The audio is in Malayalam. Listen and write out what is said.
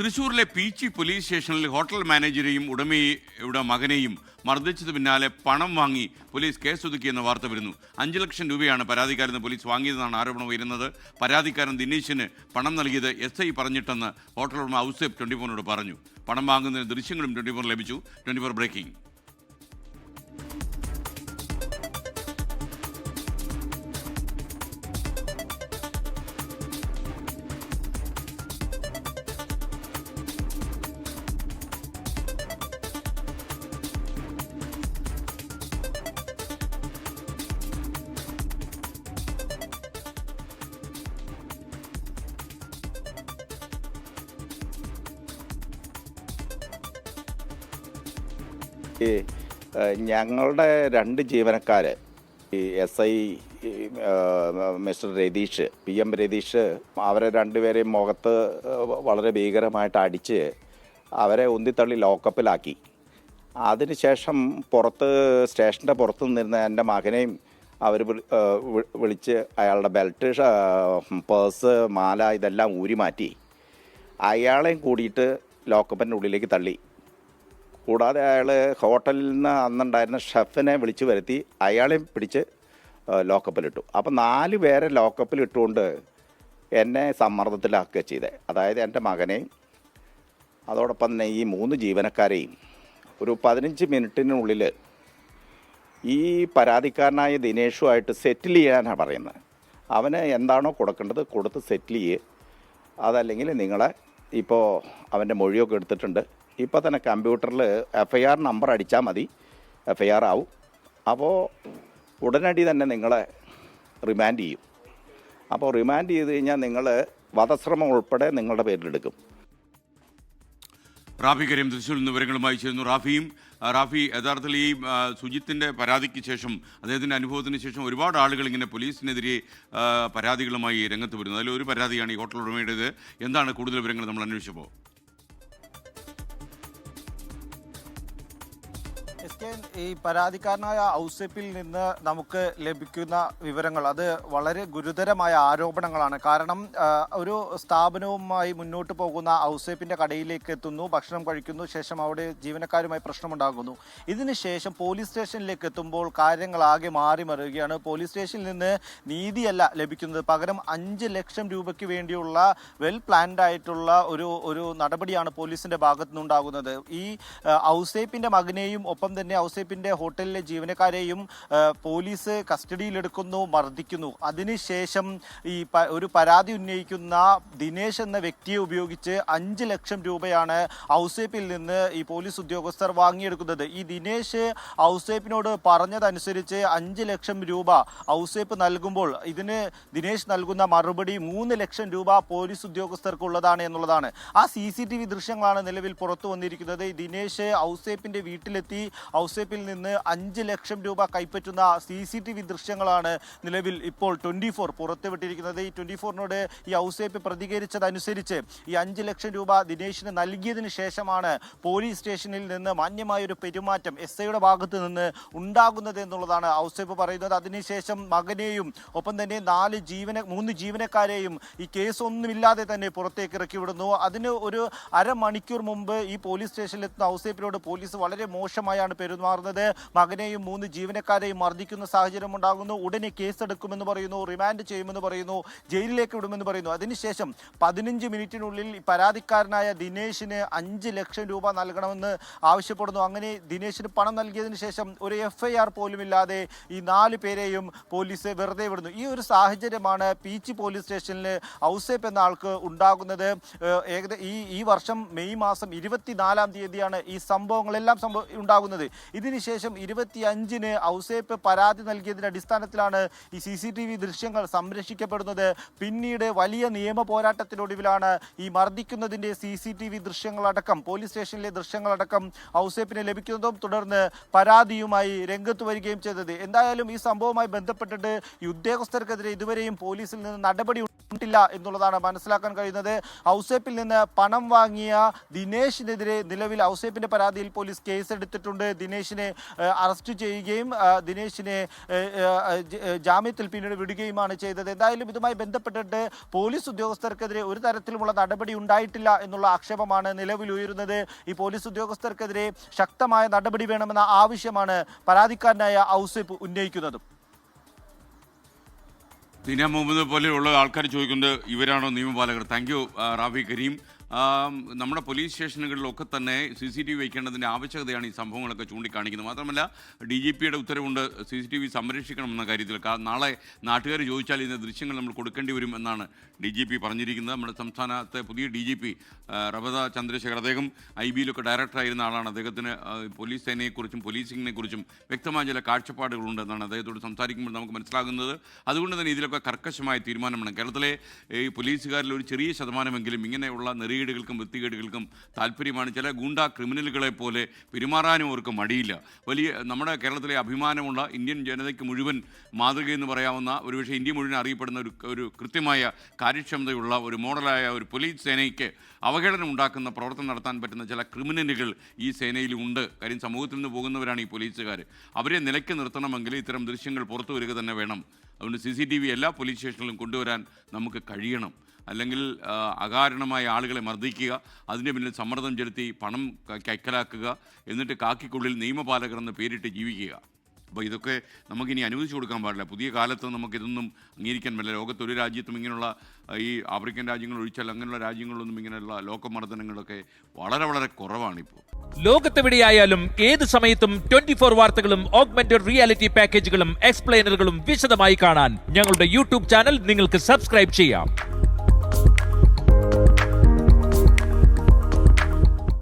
തൃശൂരിലെ പീച്ചി പോലീസ് സ്റ്റേഷനിൽ ഹോട്ടൽ മാനേജരെയും ഉടമയുടെ മകനെയും മർദ്ദിച്ചത് പിന്നാലെ പണം വാങ്ങി പോലീസ് കേസ് കേസൊതുക്കിയെന്ന വാർത്ത വരുന്നു. അഞ്ച് ലക്ഷം രൂപയാണ് പരാതിക്കാരൻ പോലീസ് വാങ്ങിയതെന്നാണ് ആരോപണം ഉയരുന്നത്. പരാതിക്കാരൻ ദിനേശിന് പണം നൽകിയത് എസ് ഐ പറഞ്ഞിട്ടെന്ന് ഹോട്ടൽ ഉടമ ഔസേബ് ട്വന്റി ഫോറിനോട് പറഞ്ഞു. പണം വാങ്ങുന്നതിന് ദൃശ്യങ്ങളും ട്വന്റി ഫോർ ലഭിച്ചു. Twenty four breaking. ഈ ഞങ്ങളുടെ രണ്ട് ജീവനക്കാർ ഈ S I mister Ratheesh P M Ratheesh അവരെ രണ്ടുപേരെയും മുഖത്ത് വളരെ ഭീകരമായിട്ട് അടിച്ച് അവരെ ഉന്തിത്തള്ളി ലോക്കപ്പിലാക്കി. അതിനുശേഷം പുറത്ത് സ്റ്റേഷന്റെ പുറത്ത് നിന്നിരുന്ന എന്റെ മകനെയും അവർ വിളിച്ച് അയാളുടെ ബെൽറ്റ് പേഴ്സ് മാല ഇതെല്ലാം ഊരി മാറ്റി അയാളെയും കൂടിയിട്ട് ലോക്കപ്പിന്റെ ഉള്ളിലേക്ക് തള്ളി. കൂടാതെ അയാൾ ഹോട്ടലിൽ നിന്ന് അന്നുണ്ടായിരുന്ന ഷെഫിനെ വിളിച്ചു വരുത്തി അയാളെയും പിടിച്ച് ലോക്കപ്പിലിട്ടു. അപ്പം നാല് പേരെ ലോക്കപ്പിലിട്ടുകൊണ്ട് എന്നെ സമ്മർദ്ദത്തിലാക്കുക ചെയ്തത് അതായത് എന്റെ മകനെയും അതോടൊപ്പം തന്നെ ഈ മൂന്ന് ജീവനക്കാരെയും. ഒരു പതിനഞ്ച് മിനിറ്റിനുള്ളിൽ ഈ പരാതിക്കാരനായ ദിനേഷുമായിട്ട് സെറ്റിൽ ചെയ്യാനാണ് പറയുന്നത്. അവന് എന്താണോ കൊടുക്കേണ്ടത് കൊടുത്ത് സെറ്റിൽ ചെയ്യുക അതല്ലെങ്കിൽ നിങ്ങളെ ഇപ്പോൾ അവന്റെ മൊഴിയൊക്കെ എടുത്തിട്ടുണ്ട്. ഇപ്പോൾ തന്നെ കമ്പ്യൂട്ടറിൽ എഫ് ഐ ആർ നമ്പർ അടിച്ചാൽ മതി. എഫ് ഐ ആർ ആവും. അപ്പോൾ ഉടനടി തന്നെ നിങ്ങളെ റിമാൻഡ് ചെയ്യും. അപ്പോൾ റിമാൻഡ് ചെയ്ത് കഴിഞ്ഞാൽ നിങ്ങൾ വധശ്രമം ഉൾപ്പെടെ നിങ്ങളുടെ പേരിലെടുക്കും റാഫി കരീം തൃശ്ശൂരിൽ നിന്ന് വിവരങ്ങളുമായി ചേരുന്നു. റാഫിയും റാഫി യഥാർത്ഥത്തിൽ ഈ സുജിത്തിന്റെ പരാതിക്ക് ശേഷം അദ്ദേഹത്തിന്റെ അനുഭവത്തിന് ശേഷം ഒരുപാട് ആളുകൾ ഇങ്ങനെ പോലീസിനെതിരെ പരാതികളുമായി രംഗത്ത് വരുന്നു. അതിൽ ഒരു പരാതിയാണ് ഈ ഹോട്ടൽ ഉടമയുടേത്. എന്താണ് കൂടുതൽ വിവരങ്ങൾ നമ്മൾ അന്വേഷിച്ചപ്പോൾ? ഈ പരാതിക്കാരനായ ഔസേപ്പിൽ നിന്ന് നമുക്ക് ലഭിക്കുന്ന വിവരങ്ങൾ അത് വളരെ ഗുരുതരമായ ആരോപണങ്ങളാണ്. കാരണം ഒരു സ്ഥാപനവുമായി മുന്നോട്ട് പോകുന്ന ഔസേപ്പിന്റെ കടയിലേക്ക് എത്തുന്നു ഭക്ഷണം കഴിക്കുന്നു ശേഷം അവിടെ ജീവനക്കാരുമായി പ്രശ്നമുണ്ടാകുന്നു. ഇതിനുശേഷം പോലീസ് സ്റ്റേഷനിലേക്ക് എത്തുമ്പോൾ കാര്യങ്ങൾ ആകെ മാറി മറിയുകയാണ്. പോലീസ് സ്റ്റേഷനിൽ നിന്ന് നീതിയല്ല ലഭിക്കുന്നത്. പകരം അഞ്ച് ലക്ഷം രൂപയ്ക്ക് വേണ്ടിയുള്ള വെൽ പ്ലാൻഡ് ആയിട്ടുള്ള ഒരു ഒരു നടപടിയാണ് പോലീസിന്റെ ഭാഗത്തുനിന്നുണ്ടാകുന്നത്. ഈ ഔസേപ്പിന്റെ മകനെയും ഒപ്പം തന്നെ ഔസേപ്പിന്റെ ഹോട്ടലിലെ ജീവനക്കാരെയും പോലീസ് കസ്റ്റഡിയിലെടുക്കുന്നു മർദ്ദിക്കുന്നു. അതിനുശേഷം ഈ ഒരു പരാതി ഉന്നയിക്കുന്ന ദിനേശ് എന്ന വ്യക്തിയെ ഉപയോഗിച്ച് അഞ്ച് ലക്ഷം രൂപയാണ് ഔസേപ്പിൽ നിന്ന് ഈ പോലീസ് ഉദ്യോഗസ്ഥർ വാങ്ങിയെടുക്കുന്നത്. ഈ ദിനേശ് ഔസേപ്പിനോട് പറഞ്ഞതനുസരിച്ച് അഞ്ച് ലക്ഷം രൂപ ഔസേപ്പ് നൽകുമ്പോൾ ഇതിന് ദിനേശ് നൽകുന്ന മറുപടി മൂന്ന് ലക്ഷം രൂപ പോലീസ് ഉദ്യോഗസ്ഥർക്കുള്ളതാണ് എന്നുള്ളതാണ്. ആ സി സി ടി വി ദൃശ്യങ്ങളാണ് നിലവിൽ പുറത്തു വന്നിരിക്കുന്നത്. ദിനേശ് ഔസേപ്പിന്റെ വീട്ടിലെത്തി ഔസേപ്പിൽ നിന്ന് അഞ്ച് ലക്ഷം രൂപ കൈപ്പറ്റുന്ന സി സി ടി വി ദൃശ്യങ്ങളാണ് നിലവിൽ ഇപ്പോൾ ട്വന്റി ഫോർ പുറത്തുവിട്ടിരിക്കുന്നത്. ഈ ട്വന്റി ഫോറിനോട് ഈ ഔസേപ്പ് പ്രതികരിച്ചതനുസരിച്ച് ഈ അഞ്ച് ലക്ഷം രൂപ ദിനേശിന് നൽകിയതിന് ശേഷമാണ് പോലീസ് സ്റ്റേഷനിൽ നിന്ന് മാന്യമായ ഒരു പെരുമാറ്റം എസ് ഐയുടെ ഭാഗത്ത് നിന്ന് ഉണ്ടാകുന്നത് എന്നുള്ളതാണ് ഔസേപ്പ് പറയുന്നത്. അതിനുശേഷം മകനെയും ഒപ്പം തന്നെ നാല് ജീവന മൂന്ന് ജീവനക്കാരെയും ഈ കേസ് ഒന്നുമില്ലാതെ തന്നെ പുറത്തേക്ക് ഇറക്കി വിടുന്നു അതിന് ഒരു അരമണിക്കൂർ മുമ്പ് ഈ പോലീസ് സ്റ്റേഷനിലെത്തുന്ന ഔസേപ്പിനോട് പോലീസ് വളരെ മോശമായാണ് പെരുമാറുന്നത് മകനെയും മൂന്ന് ജീവനക്കാരെയും മർദ്ദിക്കുന്ന സാഹചര്യം ഉണ്ടാകുന്നു. ഉടനെ കേസെടുക്കുമെന്ന് പറയുന്നു. റിമാൻഡ് ചെയ്യുമെന്ന് പറയുന്നു. ജയിലിലേക്ക് വിടുമെന്ന് പറയുന്നു. അതിനുശേഷം പതിനഞ്ച് മിനിറ്റിനുള്ളിൽ പരാതിക്കാരനായ ദിനേശിന് അഞ്ച് ലക്ഷം രൂപ നൽകണമെന്ന് ആവശ്യപ്പെടുന്നു. അങ്ങനെ ദിനേശിന് പണം നൽകിയതിനു ശേഷം ഒരു എഫ് ഐ ആർ പോലുമില്ലാതെ ഈ നാല് പേരെയും പോലീസ് വെറുതെ വിടുന്നു. ഈ ഒരു സാഹചര്യമാണ് പീച്ചി പോലീസ് സ്റ്റേഷനിൽ ഔസേപ്പ് എന്ന ആൾക്ക് ഉണ്ടാകുന്നത്. ഏകദേശം ഈ ഈ വർഷം മെയ് മാസം ഇരുപത്തിനാലാം തീയതിയാണ് ഈ സംഭവങ്ങളെല്ലാം സംഭവം ഉണ്ടാകുന്നത്. ഇതിനുശേഷം ഇരുപത്തി അഞ്ചിന് ഔസേപ്പ് പരാതി നൽകിയതിന്റെ അടിസ്ഥാനത്തിലാണ് ഈ സി സി ടി വി ദൃശ്യങ്ങൾ സംരക്ഷിക്കപ്പെടുന്നത്. പിന്നീട് വലിയ നിയമ പോരാട്ടത്തിനൊടുവിലാണ് ഈ മർദ്ദിക്കുന്നതിന്റെ സി സി ടി വി ദൃശ്യങ്ങളടക്കം പോലീസ് സ്റ്റേഷനിലെ ദൃശ്യങ്ങളടക്കം ഔസേപ്പിന് ലഭിക്കുന്നതും തുടർന്ന് പരാതിയുമായി രംഗത്ത് വരികയും ചെയ്തത്. എന്തായാലും ഈ സംഭവവുമായി ബന്ധപ്പെട്ടിട്ട് ഈ ഉദ്യോഗസ്ഥർക്കെതിരെ ഇതുവരെയും പോലീസിൽ നിന്ന് നടപടി ഉണ്ടായിട്ടില്ല എന്നുള്ളതാണ് മനസ്സിലാക്കാൻ കഴിയുന്നത്. ഔസേപ്പിൽ നിന്ന് പണം വാങ്ങിയ ദിനേശിനെതിരെ നിലവിൽ ഔസേപ്പിന്റെ പരാതിയിൽ പോലീസ് കേസെടുത്തിട്ടുണ്ട്. ദിനേശിനെ അറസ്റ്റ് ചെയ്യുകയും ദിനേശിനെ ജാമ്യത്തിൽ പിന്നീട് വിടുകയുമാണ് ചെയ്തത്. എന്തായാലും ഇതുമായി ബന്ധപ്പെട്ടിട്ട് പോലീസ് ഉദ്യോഗസ്ഥർക്കെതിരെ ഒരു തരത്തിലുമുള്ള നടപടി ഉണ്ടായിട്ടില്ല എന്നുള്ള ആക്ഷേപമാണ് നിലവിലുയരുന്നത് ഈ പോലീസ് ഉദ്യോഗസ്ഥർക്കെതിരെ ശക്തമായ നടപടി വേണമെന്ന ആവശ്യമാണ് പരാതിക്കാരനായ ഔസിഫ് ഉന്നയിക്കുന്നതും. ദിന മുഹമ്മദ് പോലെയുള്ള ആൾക്കാർ ചോദിക്കുന്നത് ഇവരാണോ നിയമപാലകർ? Thank you Rafi Kareem. നമ്മുടെ പോലീസ് സ്റ്റേഷനുകളിലൊക്കെ തന്നെ സി സി ടി വി വയ്ക്കേണ്ടതിന്റെ ആവശ്യകതയാണ് ഈ സംഭവങ്ങളൊക്കെ ചൂണ്ടിക്കാണിക്കുന്നത്. മാത്രമല്ല ഡി ജി പിയുടെ ഉത്തരവുണ്ട് സി സി ടി വി സംരക്ഷിക്കണമെന്ന കാര്യത്തിൽ. കാരണം നാളെ നാട്ടുകാർ ചോദിച്ചാൽ ഇതിന്റെ ദൃശ്യങ്ങൾ നമ്മൾ കൊടുക്കേണ്ടി വരും എന്നാണ് ഡി ജി പി പറഞ്ഞിരിക്കുന്നത്. നമ്മുടെ സംസ്ഥാനത്തെ പുതിയ D G P Ravada Chandrasekhar അദ്ദേഹം ഐ ബിയിലൊക്കെ ഡയറക്ടറായിരുന്ന ആളാണ്. അദ്ദേഹത്തിന് പോലീസ് സേനയെക്കുറിച്ചും പോലീസിങ്ങിനെ കുറിച്ചും വ്യക്തമായ ചില കാഴ്ചപ്പാടുകളുണ്ട് എന്നാണ് അദ്ദേഹത്തോട് സംസാരിക്കുമ്പോൾ നമുക്ക് മനസ്സിലാകുന്നത്. അതുകൊണ്ട് തന്നെ ഇതിലൊക്കെ കർക്കശമായ തീരുമാനമാണ്. കേരളത്തിലെ ഈ പോലീസുകാരിൽ ഒരു ചെറിയ ശതമാനമെങ്കിലും ഇങ്ങനെയുള്ള നെറികേടുകൾക്കും വൃത്തികേടുകൾക്കും താല്പര്യമാണ്. ചില ഗുണ്ടാ ക്രിമിനലുകളെ പോലെ പെരുമാറാനും അവർക്ക് മടിയില്ല. വലിയ നമ്മുടെ കേരളത്തിലെ അഭിമാനമുള്ള ഇന്ത്യൻ ജനതയ്ക്ക് മുഴുവൻ മാതൃകയെന്ന് പറയാവുന്ന ഒരുപക്ഷെ ഇന്ത്യ മുഴുവൻ അറിയപ്പെടുന്ന ഒരു ഒരു കൃത്യമായ കാര്യക്ഷമതയുള്ള ഒരു മോഡലായ ഒരു പോലീസ് സേനയ്ക്ക് അവഹേളനം ഉണ്ടാക്കുന്ന പ്രവർത്തനം നടത്താൻ പറ്റുന്ന ചില ക്രിമിനലുകൾ ഈ സേനയിലുണ്ട് കാര്യം സമൂഹത്തിൽ നിന്ന് പോകുന്നവരാണ് ഈ പോലീസുകാർ അവരെ നിലയ്ക്ക് നിർത്തണമെങ്കിൽ ഇത്തരം ദൃശ്യങ്ങൾ പുറത്തു വരിക തന്നെ വേണം. അതുകൊണ്ട് സി സി ടി വി എല്ലാ പോലീസ് സ്റ്റേഷനിലും കൊണ്ടുവരാൻ നമുക്ക് കഴിയണം. അല്ലെങ്കിൽ അകാരണമായ ആളുകളെ മർദ്ദിക്കുക അതിന്റെ പിന്നിൽ സമ്മർദ്ദം ചെലുത്തി പണം കൈക്കലാക്കുക എന്നിട്ട് കാക്കിക്കുള്ളിൽ നിയമപാലകർ എന്ന് പേരിട്ട് ജീവിക്കുക. അപ്പോൾ ഇതൊക്കെ നമുക്കിനി അനുവദിച്ചു കൊടുക്കാൻ പാടില്ല. പുതിയ കാലത്ത് നമുക്കിതൊന്നും അംഗീകരിക്കാൻ പറ്റില്ല. ലോകത്ത് ഒരു രാജ്യത്തും ഇങ്ങനെയുള്ള ഈ ആഫ്രിക്കൻ രാജ്യങ്ങൾ ഒഴിച്ചാൽ അങ്ങനെയുള്ള രാജ്യങ്ങളിലൊന്നും ഇങ്ങനെയുള്ള ലോകമർദ്ദനങ്ങളൊക്കെ വളരെ വളരെ കുറവാണിപ്പോൾ. ലോകത്തെവിടെയായാലും ഏത് സമയത്തും ട്വന്റി ഫോർ വാർത്തകളും ഓഗ്മെന്റഡ് റിയാലിറ്റി പാക്കേജുകളും എക്സ്പ്ലെയിനറുകളും വിശദമായി കാണാൻ ഞങ്ങളുടെ യൂട്യൂബ് ചാനൽ നിങ്ങൾക്ക് സബ്സ്ക്രൈബ് ചെയ്യാം.